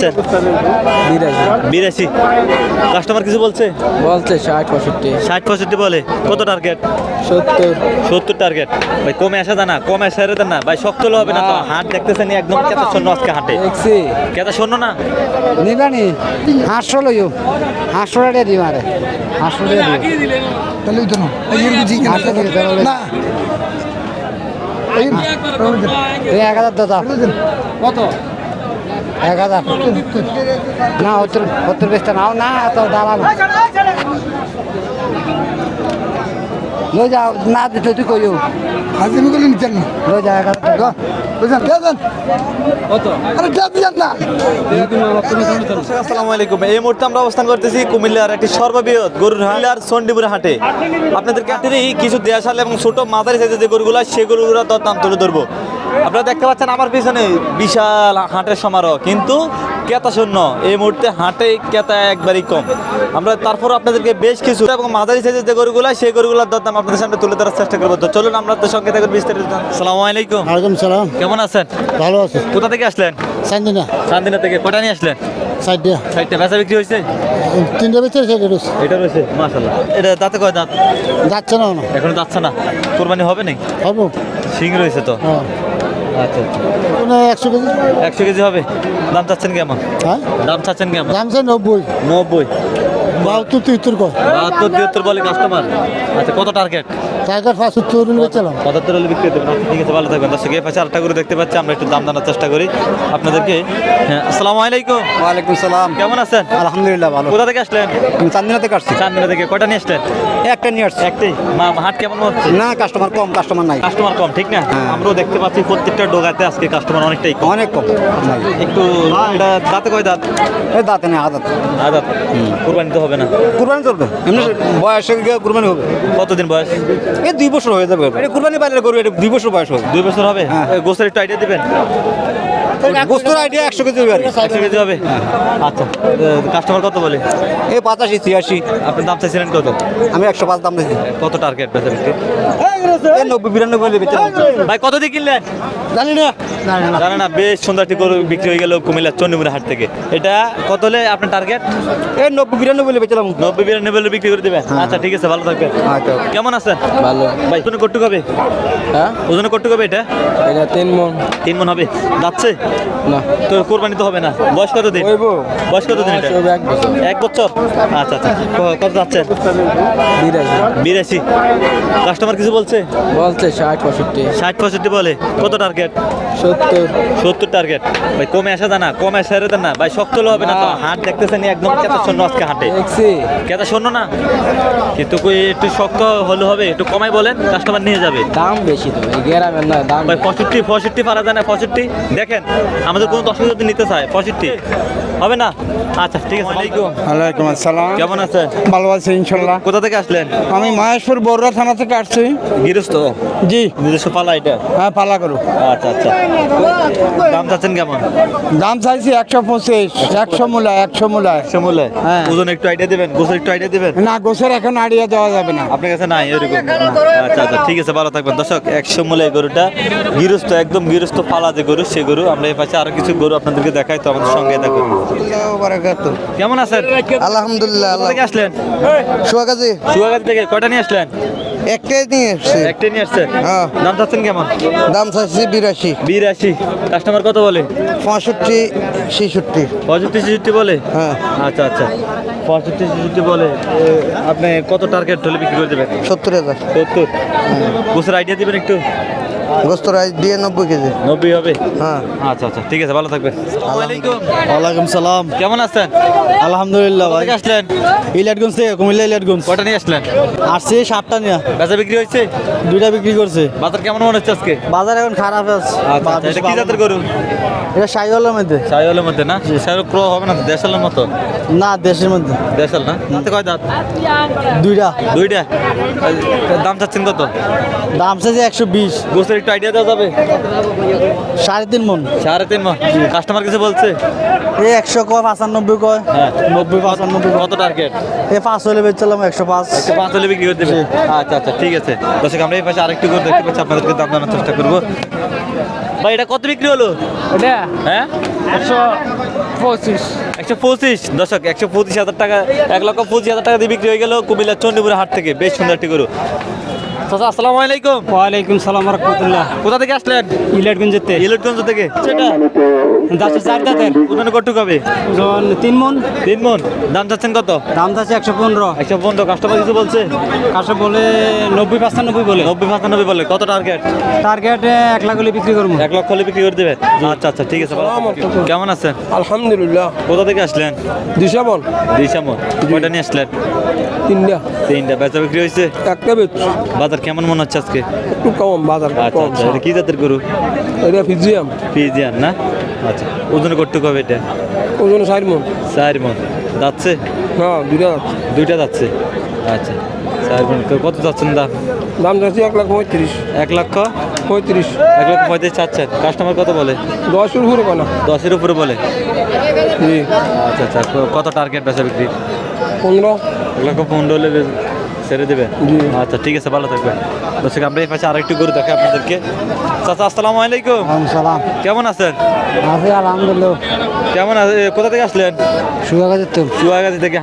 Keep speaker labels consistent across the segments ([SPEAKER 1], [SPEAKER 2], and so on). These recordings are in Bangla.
[SPEAKER 1] চাচ্ছেন বিরাশি। কাস্টমার কিছু বলছে?
[SPEAKER 2] বলছে ষাট পঁয়ষট্টি।
[SPEAKER 1] ষাট পঁয়ষট্টি বলে। কত টার্গেট
[SPEAKER 2] সত্তর।
[SPEAKER 1] সত্তর টার্গেট ভাই কমে আসা জানা কমে সেরে দেন না। ভাই শক্ত হবে না তো। হাট দেখতেছেন একদম কেতা শূন্য আজকে হাটে। কেতা শূন্য না?
[SPEAKER 3] নিবানি হাঁসশো লইও। হাঁসশো টাকা দিও আরে হাঁসশো টাকা দিও
[SPEAKER 4] তাহলে ওই না।
[SPEAKER 3] এক হাজার দাদা
[SPEAKER 4] কত?
[SPEAKER 3] এক হাজার। না সত্তর সত্তর বেচতে নাও না তো লই যাও না দিতে তুই কইও।
[SPEAKER 4] না।
[SPEAKER 3] লই যাও এক হাজার টাকা।
[SPEAKER 4] বুঝলেন দেন। কত? আরে দেন দিয়েন না।
[SPEAKER 1] আসসালামু আলাইকুম। এই মুহূর্তে আমরা অবস্থান করতেছি কুমিল্লার একটি সর্ববৃহৎ গরুর হাট কুমিল্লার সন্ডিপুর হাটে। আপনাদেরকে হাটেরই কিছু দেশাল এবং ছোট মাঝারি সাইজের যে গরুগুলো সেই গরুগুলো দাম তুলে ধরবো। আপনারা দেখতে পাচ্ছেন আমার পিছনে বিশাল হাটের সমারোহ কিন্তু ক্রেতা শূন্য। এই মুহূর্তে হাটে ক্রেতা একবারই কম। আমরা তারপর আপনাদেরকে বেশ কিছু এবং মাঝারি সাইজের যে গরুগুলো সেই গরুগুলোর দাম আপনাদের সামনে তুলে ধরার চেষ্টা করব। তো চলুন আমরা তো সঙ্গে থাকুন বিস্তারিত সালামু আলাইকুম।
[SPEAKER 3] ওয়ালাইকুম সালাম।
[SPEAKER 1] কেমন আছেন?
[SPEAKER 3] ভালো আছে।
[SPEAKER 1] কোথা থেকে আসলেন?
[SPEAKER 3] চান্দিনা
[SPEAKER 1] চান্দিনা থেকে। কটা নিয়ে আসলেন?
[SPEAKER 3] সাইড
[SPEAKER 1] সাইডটা বেচা বিক্রি হয়েছে?
[SPEAKER 3] তিনটা বেচে সেটা রয়েছে
[SPEAKER 1] এটা রয়েছে মাশাল্লাহ এটা দাঁতে কয় দাঁত?
[SPEAKER 3] যাচ্ছে না না।
[SPEAKER 1] এখনও যাচ্ছে না। কোরবানি হবে নাকি?
[SPEAKER 3] হব।
[SPEAKER 1] শিং রয়েছে তো?
[SPEAKER 3] হ্যাঁ।
[SPEAKER 1] আচ্ছা
[SPEAKER 3] কোনো একশো কেজি।
[SPEAKER 1] একশো কেজি হবে? দাম চাচ্ছেন কেমন?
[SPEAKER 3] হ্যাঁ?
[SPEAKER 1] দাম চাচ্ছেন কেমন?
[SPEAKER 3] দাম চাই নব্বই।
[SPEAKER 1] নব্বই।
[SPEAKER 3] বাহাত্তর তিহত্তর
[SPEAKER 1] বাহাত্তর তিয়াত্তর বলে কাস্টমার আচ্ছা কত টার্গেট
[SPEAKER 3] টাইগার পঁচাত্তর বেচলাম
[SPEAKER 1] পঁচাত্তর হলে বিক্রি করতে পারেন ঠিক আছে ভালো থাকবেন। দর্শক এই পাশে আরেকটা করে দেখতে পাচ্ছি আমরা একটু দাম জানার চেষ্টা করি। আপনাদেরকে হ্যাঁ আসসালামু আলাইকুম।
[SPEAKER 2] ওয়ালাইকুম সালাম।
[SPEAKER 1] কেমন আছেন?
[SPEAKER 2] আলহামদুলিল্লাহ ভালো।
[SPEAKER 1] কোথা থেকে আসলেন?
[SPEAKER 2] চান্দিনা থেকে আসছি।
[SPEAKER 1] চান্দিনা থেকে। কয়টা নিয়ে আসলেন?
[SPEAKER 2] একটা নিয়ে আসছি।
[SPEAKER 1] একটাই? হাট কেমন হচ্ছে?
[SPEAKER 2] না কাস্টমার কম কাস্টমার নাই।
[SPEAKER 1] কাস্টমার কম ঠিক না?
[SPEAKER 2] হ্যাঁ।
[SPEAKER 1] আমরাও দেখতে পাচ্ছি প্রত্যেকটা ডোগাতে আজকে কাস্টমার অনেকটাই কম।
[SPEAKER 2] অনেক কম
[SPEAKER 1] একটু এটা দাঁতে কয় দাঁত?
[SPEAKER 2] এই দাঁতে নেই আদাত
[SPEAKER 1] আদাত কোরবানি তো হবে না।
[SPEAKER 2] কুরবানি চলবে। এমনি বয়সে কুরবানি হবে।
[SPEAKER 1] কতদিন বয়স?
[SPEAKER 2] এই দুই বছর হয়ে যাবে। এটা কুরবানি পালের করবে এটা দুই বছর বয়স হবে।
[SPEAKER 1] দুই বছর হবে?
[SPEAKER 2] হ্যাঁ।
[SPEAKER 1] গোসের একটু আইডিয়া দিবেন?
[SPEAKER 2] গোস্তর আইডিয়া একশো কেজি হবে
[SPEAKER 1] একশো কেজি হবে? আচ্ছা কাস্টমার কত বলে?
[SPEAKER 2] এই পঁচাশি ছিয়াশি।
[SPEAKER 1] আপনি দাম চাইছিলেন কত?
[SPEAKER 2] আমি একশো পাঁচ দাম দিয়েছি।
[SPEAKER 1] কত টার্গেট বেচা বিক্রি?
[SPEAKER 2] নব্বই বিরানব্বই
[SPEAKER 1] ভাই কত দিয়ে কিনলেন?
[SPEAKER 2] জানি না।
[SPEAKER 1] জানে না বেশ সুন্দর একটি গরু বিক্রি হয়ে গেল কুমিল্লার চন্ডিমুড়ি হাট থেকে। এটা কত হলে আপনার টার্গেট
[SPEAKER 2] এই নব্বই বিরানব্বই বেচলাম
[SPEAKER 1] নব্বই বিরানব্বই বিক্রি করে দেবেন। আচ্ছা ঠিক আছে ভালো থাকবেন।
[SPEAKER 2] আচ্ছা
[SPEAKER 1] কেমন আছেন?
[SPEAKER 2] ভালো।
[SPEAKER 1] ভাই ওজনে কটুক হবে
[SPEAKER 2] হ্যাঁ?
[SPEAKER 1] ওজনে কটুক হবে এটা?
[SPEAKER 2] এটা তিন মন।
[SPEAKER 1] তিন মন হবে। যাচ্ছে?
[SPEAKER 2] না।
[SPEAKER 1] তো কোরবানি তো হবে না। বয়স কত দিন? বয়স কত দিন এটা?
[SPEAKER 2] এক বছর।
[SPEAKER 1] আচ্ছা আচ্ছা। কত যাচ্ছেন?
[SPEAKER 2] বিরাশি।
[SPEAKER 1] কাস্টমার কিছু বলছে?
[SPEAKER 2] বলছে ষাট পঁয়ষট্টি।
[SPEAKER 1] ষাট পঁয়ষট্টি বলে। কত টার্গেট
[SPEAKER 2] সত্তর।
[SPEAKER 1] সত্তর টার্গেট ভাই কমে আসা জানা কমে সেরে দেন না। ভাই শক্ত হবে না তো। হাট দেখতেছেন একদম কেতা শূন্য আজকে হাটে। কেতা শূন্য না? কিন্তু একটু শক্ত হলে হবে একটু কমাই বলেন কাস্টমার নিয়ে যাবে।
[SPEAKER 2] দাম বেশি তো গ্রামের না দাম
[SPEAKER 1] ভাই পঁয়ষট্টি পঁয়ষট্টি পারা যায় না পঁয়ষট্টি। দেখেন আমাদের কোনো দশ যদি নিতে চায় পঁয়ষট্টি। হবে না? আচ্ছা ঠিক আছে। আলাইকুম
[SPEAKER 4] ওয়ালাইকুম আসসালাম।
[SPEAKER 1] কেমন আছে
[SPEAKER 4] ভালো আছে ইনশাল্লাহ।
[SPEAKER 1] কোথা থেকে আসলেন?
[SPEAKER 4] আমি মহেশপুর বড়রা থানা থেকে আসছি।
[SPEAKER 1] গৃহস্থ?
[SPEAKER 4] জি।
[SPEAKER 1] নিজস্ব পালা এটা?
[SPEAKER 4] হ্যাঁ পালা করু
[SPEAKER 1] আচ্ছা আচ্ছা। দাম চাচ্ছেন কেমন?
[SPEAKER 4] দাম চাইছি একশো পঁচিশ একশো মূলা একশো মূলা।
[SPEAKER 1] একশো মূল্যে
[SPEAKER 4] হ্যাঁ।
[SPEAKER 1] ওজন একটু আইডিয়া দেবেন? গোসল একটু আইডিয়া দেবেন?
[SPEAKER 4] না গোছের এখন আড়িয়ে দেওয়া যাবে না।
[SPEAKER 1] আপনার কাছে নাই এরকম। আচ্ছা আচ্ছা ঠিক আছে ভালো থাকবেন। দর্শক একশো মূল্য এই গরুটা গৃহস্থ একদম গৃহস্থ পালা যে গরু সে গরু। আমরা এই পাশে আরও কিছু গরু আপনাদেরকে দেখাই তো আমাদের সঙ্গে দেখুন কেমন আছেন?
[SPEAKER 5] আলহামদুলিল্লাহ
[SPEAKER 1] থেকে আসলেন?
[SPEAKER 5] সোয়াগাজি
[SPEAKER 1] সুয়াগাছি থেকে কয়টা নিয়ে আসলেন?
[SPEAKER 5] একটাই নিয়ে এসছি।
[SPEAKER 1] একটাই নিয়ে
[SPEAKER 5] হ্যাঁ।
[SPEAKER 1] দাম চাচ্ছেন কেমন?
[SPEAKER 5] দাম চাইছি বিরাশি।
[SPEAKER 1] বিরাশি। কাস্টমার কত বলে?
[SPEAKER 5] পঁয়ষট্টি ছেষট্টি।
[SPEAKER 1] পঁয়ষট্টি ছেষট্টি বলে?
[SPEAKER 5] হ্যাঁ।
[SPEAKER 1] আচ্ছা আচ্ছা। পঁয়ষট্টি ছেষট্টি বলে আপনি কত টার্গেট হলে বিক্রি করে দেবেন?
[SPEAKER 5] সত্তর হাজার।
[SPEAKER 1] সত্তর। গোসের আইডিয়া দিবেন একটু?
[SPEAKER 5] গোস্ত রাইস দিয়ে নব্বই কেজি।
[SPEAKER 1] নব্বই হবে?
[SPEAKER 5] হ্যাঁ।
[SPEAKER 1] আচ্ছা আচ্ছা ঠিক আছে ভালো থাকবেন।
[SPEAKER 2] ওয়ালাইকুম। সালাম।
[SPEAKER 1] কেমন আছেন?
[SPEAKER 2] আলহামদুলিল্লাহ
[SPEAKER 1] আসলেন?
[SPEAKER 2] থেকে কুমিল্লা
[SPEAKER 1] কটা নিয়ে আসলেন?
[SPEAKER 2] আসছে সাতটা নিয়ে।
[SPEAKER 1] বেচা বিক্রি হয়েছে?
[SPEAKER 2] দুইটা বিক্রি করছে।
[SPEAKER 1] বাজার কেমন মনে হচ্ছে আজকে?
[SPEAKER 2] বাজার এখন খারাপ আছে।
[SPEAKER 1] আচ্ছা আচ্ছা, কি জাতের গরু?
[SPEAKER 2] এটা সাইওয়ালের মধ্যে।
[SPEAKER 1] সাইওয়ালের মধ্যে না? সাইওয়াল ক্রো হবে না দেশালের মতো?
[SPEAKER 2] না দেশের মধ্যে।
[SPEAKER 1] দেশাল না? কয় দাঁত?
[SPEAKER 2] দুইটা।
[SPEAKER 1] দুইটা? দাম চাচ্ছেন কত?
[SPEAKER 2] দাম চাইছে একশো বিশ।
[SPEAKER 1] গোসের একটু আইডিয়া দেওয়া যাবে?
[SPEAKER 2] সাড়ে তিন মন।
[SPEAKER 1] সাড়ে তিন মাস কাস্টমার কিছু বলছে?
[SPEAKER 2] এই একশো কয় পাঁচানব্বই কয়
[SPEAKER 1] হ্যাঁ।
[SPEAKER 2] নব্বই পাঁচানব্বই
[SPEAKER 1] কত টার্গেট
[SPEAKER 2] এই পাঁচ হলে বেচলাম একশো পাঁচ।
[SPEAKER 1] একটু পাঁচ হলে বিক্রি করে দেবে? আচ্ছা আচ্ছা ঠিক আছে। দর্শক আমরা এই পাশে আরেকটু করে দেখতে পাচ্ছি আপনাদেরকে দাম জানার চেষ্টা করব। ভাই এটা কত বিক্রি হলো?
[SPEAKER 2] এটা?
[SPEAKER 1] হ্যাঁ?
[SPEAKER 2] একশো
[SPEAKER 3] পঁচিশ।
[SPEAKER 1] একশো পঁচিশ? দর্শক একশো পঁচিশ হাজার টাকা এক লক্ষ পঁচিশ হাজার টাকা দিয়ে বিক্রি হয়ে গেল কুমিল্লা চণ্ডীপুরের হাট থেকে। বেশ সুন্দর একটি গরু। চাচা আসসালামু আলাইকুম।
[SPEAKER 3] ওয়ালাইকুম সালাম রহমতুল্লাহ।
[SPEAKER 1] কোথা থেকে আসলেন?
[SPEAKER 3] ইলেটগঞ্জেতে
[SPEAKER 1] ইলেটগঞ্জ থেকে? সেটা।
[SPEAKER 3] যাচ্ছে চার দাঁতের
[SPEAKER 1] ওখানে কটুক হবে
[SPEAKER 3] ওজন তিন মন।
[SPEAKER 1] তিন মন। দাম চাচ্ছেন কত?
[SPEAKER 3] দাম যাচ্ছে একশো পনেরো।
[SPEAKER 1] একশো পনেরো। কাস্টমার কিছু বলছে?
[SPEAKER 3] কাছে বলে নব্বই পাঁচানব্বই বলে।
[SPEAKER 1] নব্বই পাঁচানব্বই বলে। কত টার্গেট
[SPEAKER 3] টার্গেট এক লাখ হলে বিক্রি করব।
[SPEAKER 1] এক লক্ষ হলে বিক্রি করে দেবে আচ্ছা আচ্ছা ঠিক আছে কেমন আছেন?
[SPEAKER 4] আলহামদুলিল্লাহ।
[SPEAKER 1] কোথা থেকে আসলেন?
[SPEAKER 4] দিশাবন
[SPEAKER 1] দিশামন কয়টা নিয়ে আসলেন?
[SPEAKER 4] তিনটা।
[SPEAKER 1] তিনটা। বেচা বিক্রি হয়েছে?
[SPEAKER 4] একটা বেচ
[SPEAKER 1] বাজার কেমন মনে হচ্ছে আজকে?
[SPEAKER 4] একটু কম বাজার
[SPEAKER 1] আচ্ছা আচ্ছা এটা কি জাতের গরু?
[SPEAKER 4] এটা ফিজিয়াম।
[SPEAKER 1] ফিজিয়ান না? আচ্ছা ওজন করতে হবে এটা?
[SPEAKER 4] ওজন ষাট মন।
[SPEAKER 1] চার মন। যাচ্ছে?
[SPEAKER 4] হ্যাঁ দুইটা
[SPEAKER 1] দুইটা যাচ্ছে? আচ্ছা চার মন। কত যাচ্ছেন দাম?
[SPEAKER 4] দাম যাচ্ছে এক লাখ পঁয়ত্রিশ।
[SPEAKER 1] এক লক্ষ?
[SPEAKER 4] পঁয়ত্রিশ।
[SPEAKER 1] এক লক্ষ পঁয়ত্রিশ চাচ্ছেন। কাস্টমার কত বলে?
[SPEAKER 4] দশের উপরে কেনা
[SPEAKER 1] দশের উপরে বলে? আচ্ছা আচ্ছা কত টার্গেট বেচা বিক্রি?
[SPEAKER 4] পনেরো।
[SPEAKER 1] এক লক্ষ পনেরো হলে ছেড়ে দেবে? আচ্ছা ঠিক আছে ভালো থাকবেন। দর্শক আমরা এই পাশে আরেকটু গরু দেখে আপনাদেরকে। চাচা আসসালামু আলাইকুম।
[SPEAKER 3] সালাম।
[SPEAKER 1] কেমন আছেন?
[SPEAKER 3] আছে আলহামদুলিল্লাহ।
[SPEAKER 1] কেমন আছে কোথা থেকে আসলেন?
[SPEAKER 3] তো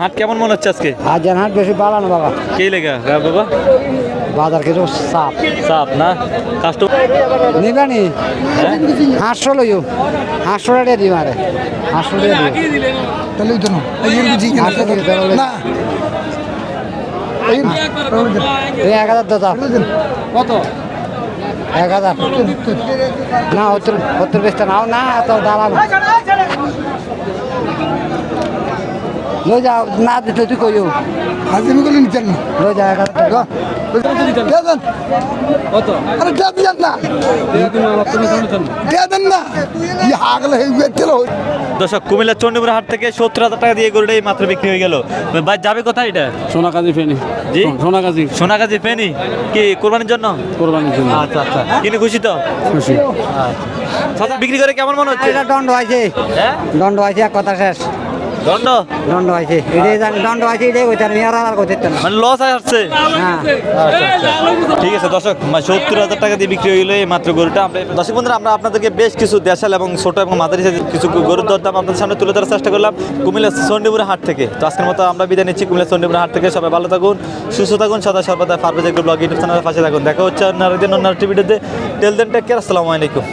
[SPEAKER 1] হাট কেমন মনে হচ্ছে আজকে?
[SPEAKER 3] হাট বেশি বাড়ানো বাবা।
[SPEAKER 1] কে লেগা? বাবা?
[SPEAKER 3] বাজার কিছু চাপ
[SPEAKER 1] চাপ না? কাস্টমার
[SPEAKER 3] নিবানি হাঁসশো লইও। হাঁসশো টাকা দিই মারে হাঁসশো টাকা দিও
[SPEAKER 4] তাহলে না।
[SPEAKER 3] এক হাজার দাদা। কত? এক হাজার। না হত্তর হত্তর বেচতে নাও না তো দাঁড়াব লই যাও না দিতে তুই কইও
[SPEAKER 4] হাজিমি করলে নিতেন না।
[SPEAKER 3] লই যাও এক হাজার
[SPEAKER 4] দেন। কত? আরে দেন না। দে দেন না। ই হাগলে হয়ে গেছিল
[SPEAKER 1] দর্শক কুমিল্লা চন্ডীপুর হাট থেকে সত্তর হাজার টাকা দিয়ে গরুটা এই মাত্র বিক্রি হয়ে গেল। ভাই যাবে কোথায় এটা
[SPEAKER 2] সোনাকাজি ফেনি।
[SPEAKER 1] জি?
[SPEAKER 2] সোনাকাজি
[SPEAKER 1] সোনাগাছি ফেনি? কি কোরবানির জন্য?
[SPEAKER 2] কোরবানির জন্য।
[SPEAKER 1] আচ্ছা আচ্ছা। কিনে খুশি তো?
[SPEAKER 2] খুশি।
[SPEAKER 1] চাচা বিক্রি করে কেমন মনে হচ্ছে
[SPEAKER 3] এটা দণ্ড আছে
[SPEAKER 1] হ্যাঁ
[SPEAKER 3] দণ্ড আছে এক কথা শেষ।
[SPEAKER 1] দণ্ড?
[SPEAKER 3] দণ্ড আছে। এটাই দণ্ড আছে এটাই কইতার আমি আর আর কইতে না।
[SPEAKER 1] মানে লস আসছে
[SPEAKER 3] হ্যাঁ।
[SPEAKER 1] ঠিক আছে দর্শক সত্তর হাজার টাকা দিয়ে বিক্রি হইল এই মাত্র গরুটা। আমরা দর্শক বন্ধুরা আমরা আপনাদেরকে বেশ কিছু দেশাল এবং ছোট এবং মাঝারি কিছু গরুর দরদাম আপনাদের সামনে তুলে ধরার চেষ্টা করলাম কুমিল্লা চন্ডীপুরের হাট থেকে। তো আজকের মতো আমরা বিদায় নিচ্ছি কুমিল্লা চন্ডীপুরের হাট থেকে। সবাই ভালো থাকুন সুস্থ থাকুন সদা সর্বদা ফারবেজ ব্লগ ইউটিউব চ্যানেলের পাশে থাকুন। দেখা হচ্ছে অন্য আরেকদিন অন্য টিভিতে টেল দেন টেক কেয়ার আসসালামু আলাইকুম।